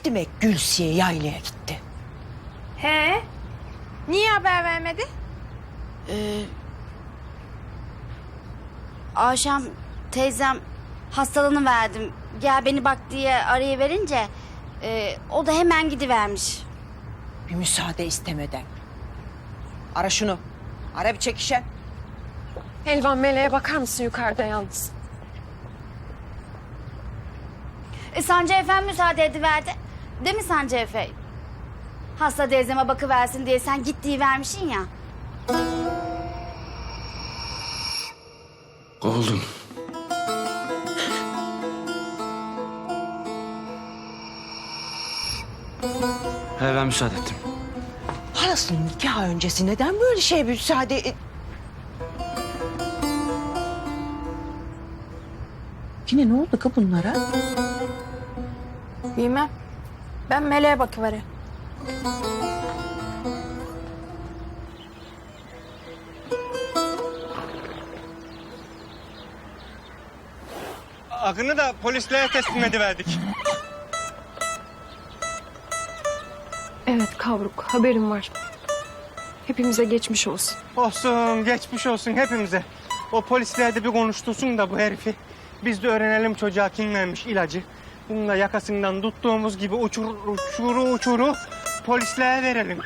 Ne demek Gülsiye yaylaya gitti? He? Niye haber vermedi? Ee, akşam teyzem hastalığını verdim. Gel beni bak diye arayıverince e, o da hemen gidivermiş. Bir müsaade istemeden. Ara şunu. Ara bir çekişen. Elvan Meleğe bakar mısın yukarıda yalnız? E, Sancı Efe müsaade ediverdi. Değil mi Sancı Efe? Hasta teyzeme bakıversin diye sen gittiği vermişsin ya. Kovuldum. He ben müsaade ettim. Halasının nikah öncesi neden böyle şey müsaade... et- Yine ne oldu ka bunlara? Bilmem. Ben Meleğe bakıvereyim. Akın'ı da polislere teslim ediverdik. Evet Kavruk haberim var. Hepimize geçmiş olsun. Olsun, geçmiş olsun hepimize. O polisler de bir konuştursun da bu herifi. Biz de öğrenelim çocuğa kim vermiş ilacı. Bunu da yakasından tuttuğumuz gibi uçur, uçuru uçuru polislere verelim.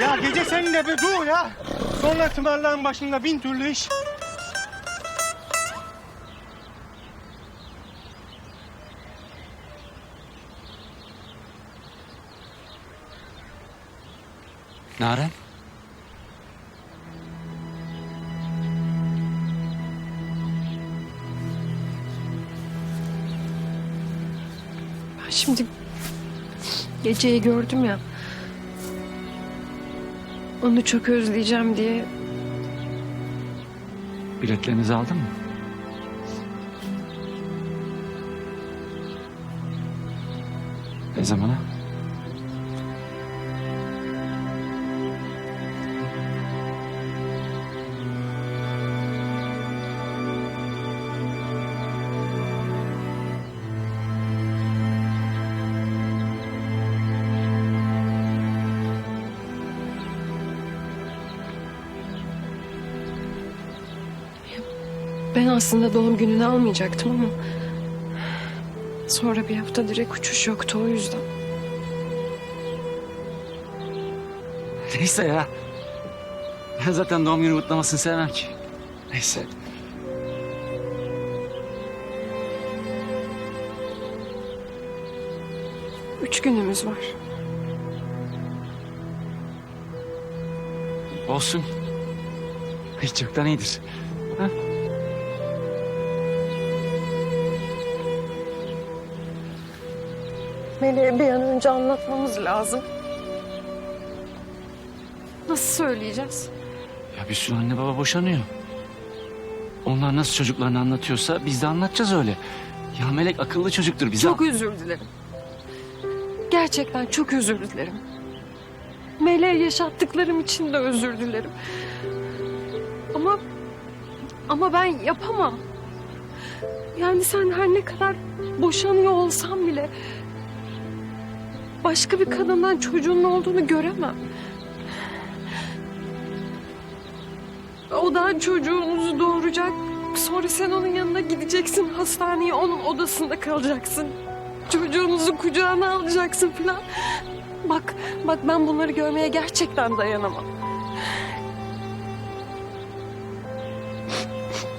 Ya gece sen de bir dur ya. Sonra tımarların başında bin türlü iş. Naren? Şimdi geceyi gördüm ya. Onu çok özleyeceğim diye Biletlerinizi aldın mı? Ne zamana? Ben aslında doğum gününü almayacaktım ama sonra bir hafta direkt uçuş yoktu o yüzden. Neyse ya. Ben zaten doğum günü kutlamasını sevmem ki. Neyse. Üç günümüz var. Olsun. Hiç çoktan iyidir. Ha? Meleğe bir an önce anlatmamız lazım. Nasıl söyleyeceğiz? Ya bir sürü anne baba boşanıyor. Onlar nasıl çocuklarını anlatıyorsa biz de anlatacağız öyle. Ya Melek akıllı çocuktur bize. Çok özür dilerim. Gerçekten çok özür dilerim. Meleğe yaşattıklarım için de özür dilerim. Ama ama ben yapamam. Yani sen her ne kadar boşanıyor olsan bile başka bir kadından çocuğunun olduğunu göremem. O da çocuğunuzu doğuracak. Sonra sen onun yanına gideceksin hastaneye onun odasında kalacaksın. Çocuğunuzu kucağına alacaksın filan. Bak, bak ben bunları görmeye gerçekten dayanamam.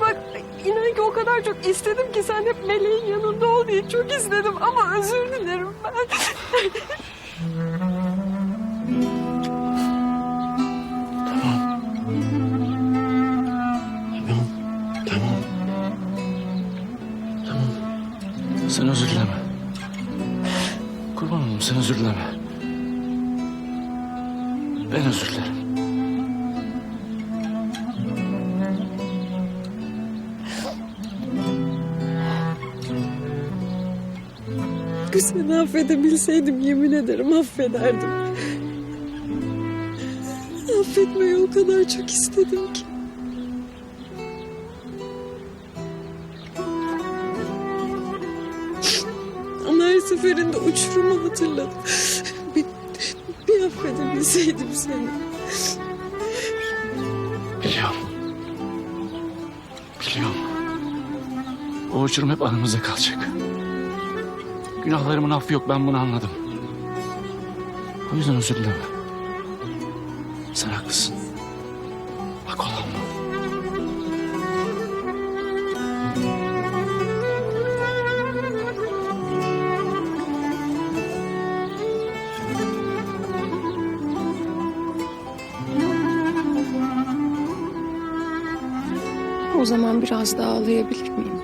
Bak inan ki o kadar çok istedim ki sen hep Meleğin yanında ol diye çok istedim ama özür dilerim ben. Tamam. Tamam. Tamam. Sen özür dileme. Kurban olayım sen özür dileme. Ben özür dilerim. Seni affedebilseydim yemin ederim affederdim. Affetmeyi o kadar çok istedim ki. Ama her seferinde uçurumu hatırladım. Bir, bir affedebilseydim seni. Biliyorum. Biliyorum. O uçurum hep aramızda kalacak. Günahlarımın affı yok ben bunu anladım. O yüzden özür dileme. Sen haklısın. Bak olan bu. O zaman biraz daha ağlayabilir miyim?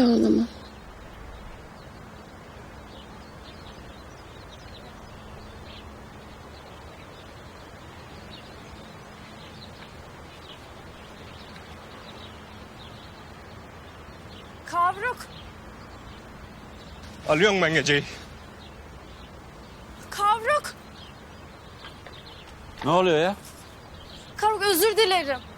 Bitti ağlama. Kavruk. Alıyorum ben geceyi. Kavruk. Ne oluyor ya? Kavruk özür dilerim.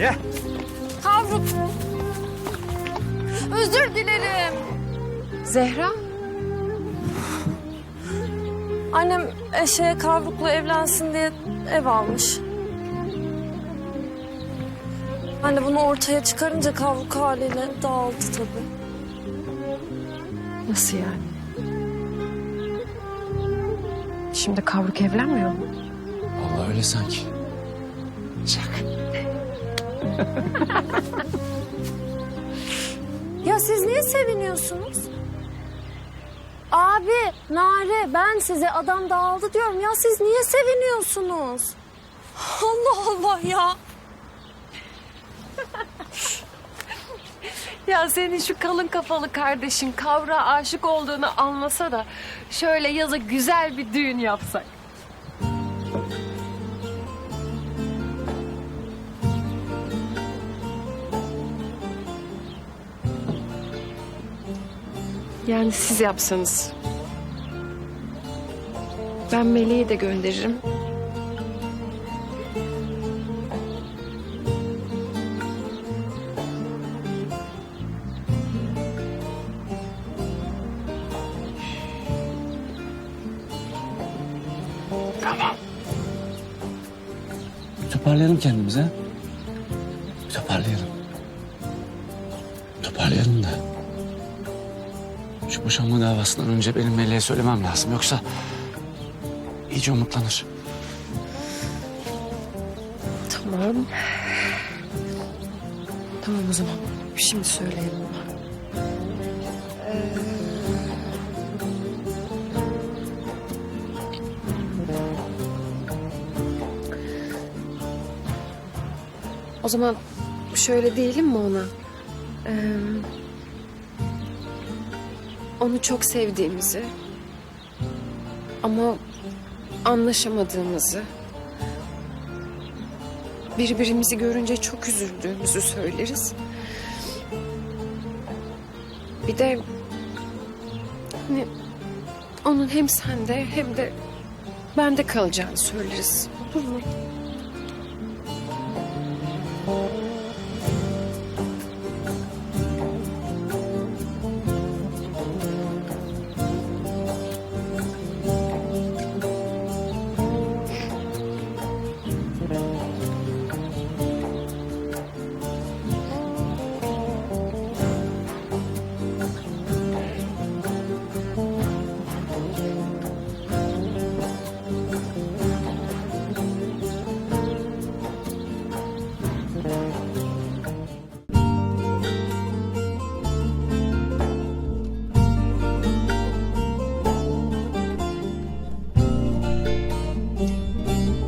Ye. Kavruk. Özür dilerim. Zehra? Annem eşeğe kavrukla evlensin diye ev almış. Anne bunu ortaya çıkarınca kavruk haliyle dağıldı tabii. Nasıl yani? Şimdi kavruk evlenmiyor mu? Vallahi öyle sanki. Çak. Ya siz niye seviniyorsunuz? Abi, Nare ben size adam dağıldı diyorum. Ya siz niye seviniyorsunuz? Allah Allah ya. Ya senin şu kalın kafalı kardeşin kavra aşık olduğunu anlasa da şöyle yazı güzel bir düğün yapsak. Yani siz yapsanız. Ben Meleği de gönderirim. Tamam. Toparlayalım kendimize. Toparlayalım. Toparlayalım Boşanma davasından önce benim Melek'e söylemem lazım. Yoksa iyice umutlanır. Tamam. Tamam o zaman. Şimdi söyleyelim ona. O zaman şöyle diyelim mi ona? Ee, onu çok sevdiğimizi ama anlaşamadığımızı birbirimizi görünce çok üzüldüğümüzü söyleriz. Bir de hani onun hem sende hem de bende kalacağını söyleriz. Olur mu?